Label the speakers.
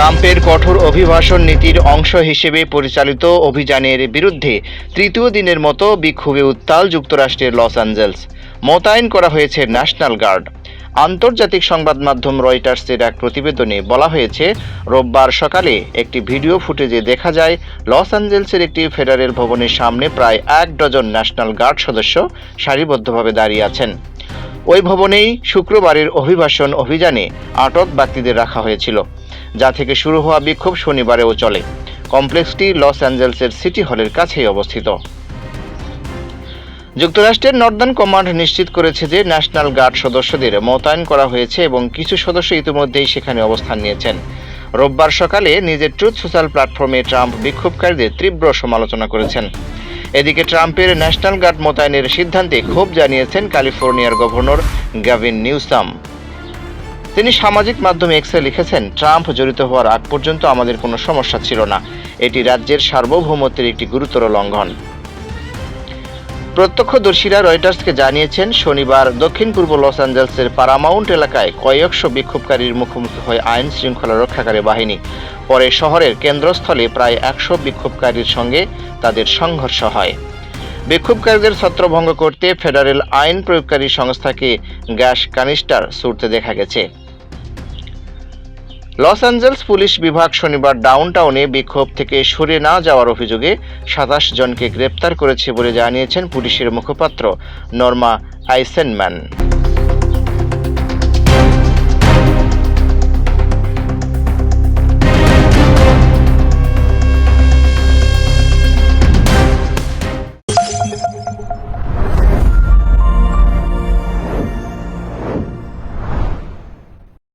Speaker 1: ট্রাম্পের কঠোর অভিবাসন নীতির অংশ হিসেবে পরিচালিত অভিযানের বিরুদ্ধে তৃতীয় দিনের মতো বিক্ষোভে উত্তাল যুক্তরাষ্ট্রের লস অ্যাঞ্জেলস। মোতায়েন করা হয়েছে ন্যাশনাল গার্ড। আন্তর্জাতিক সংবাদ মাধ্যম রয়টার্সের এক প্রতিবেদনে বলা হয়েছে, রোববার সকালে একটি ভিডিও ফুটেজে দেখা যায়, লস অ্যাঞ্জেলসের একটি ফেডারেল ভবনের সামনে প্রায় এক ডজন ন্যাশনাল গার্ড সদস্য সারিবদ্ধভাবে দাঁড়িয়ে আছেন। ওই ভবনেই শুক্রবারের অভিবাসন অভিযানে আটক ব্যক্তিদের রাখা হয়েছিল। যা থেকে শুরু হওয়া বিক্ষোভ শনিবারেও চলে। কমপ্লেক্সটি লস অ্যাঞ্জেলসের সিটি হলের কাছেই অবস্থিত। যুক্তরাষ্ট্রের নর্দার্ন কমান্ড নিশ্চিত করেছে যে ন্যাশনাল গার্ড সদস্যদের মোতায়েন করা হয়েছে এবং কিছু সদস্য ইতিমধ্যেই সেখানে অবস্থান নিয়েছেন। রোববার সকালে নিজের ট্রুথ সোশ্যাল প্ল্যাটফর্মে ট্রাম্প বিক্ষোভকারীদের তীব্র সমালোচনা করেছেন। এদিকে ট্রাম্পের ন্যাশনাল গার্ড মোতায়েনের সিদ্ধান্তে ক্ষোভ জানিয়েছেন ক্যালিফোর্নিয়ার গভর্নর গ্যাভিন নিউসাম। তিনি সামাজিক মাধ্যমে এক্সে লিখেছেন, ট্রাম্প জড়িত হওয়ার আগ পর্যন্ত আমাদের কোনো সমস্যা ছিল না। এটি রাজ্যের সার্বভৌমত্বের একটি গুরুতর লঙ্ঘন। প্রত্যক্ষদর্শীরা রয়টার্সকে জানিয়েছেন, শনিবার দক্ষিণ পূর্ব লস অ্যাঞ্জেলসের পারামাউন্ট এলাকায় কয়েকশো বিক্ষোভকারীর মুখোমুখি হয় আইন শৃঙ্খলা রক্ষাকারী বাহিনী। পরে শহরের কেন্দ্রস্থলে প্রায় একশো বিক্ষোভকারীর সঙ্গে তাদের সংঘর্ষ হয়। বিক্ষোভকারীদের ছত্রভঙ্গ করতে ফেডারেল আইন প্রয়োগকারী সংস্থাকে গ্যাস কানিস্টার ছুটতে দেখা গেছে। লস অ্যাঞ্জেলস পুলিশ বিভাগ শনিবার ডাউনটাউনে বিক্ষোভ থেকে সরে না যাওয়ার অভিযোগে সাতাশ জনকে গ্রেপ্তার করেছে বলে জানিয়েছেন পুলিশের মুখপাত্র নর্মা আইসেনম্যান।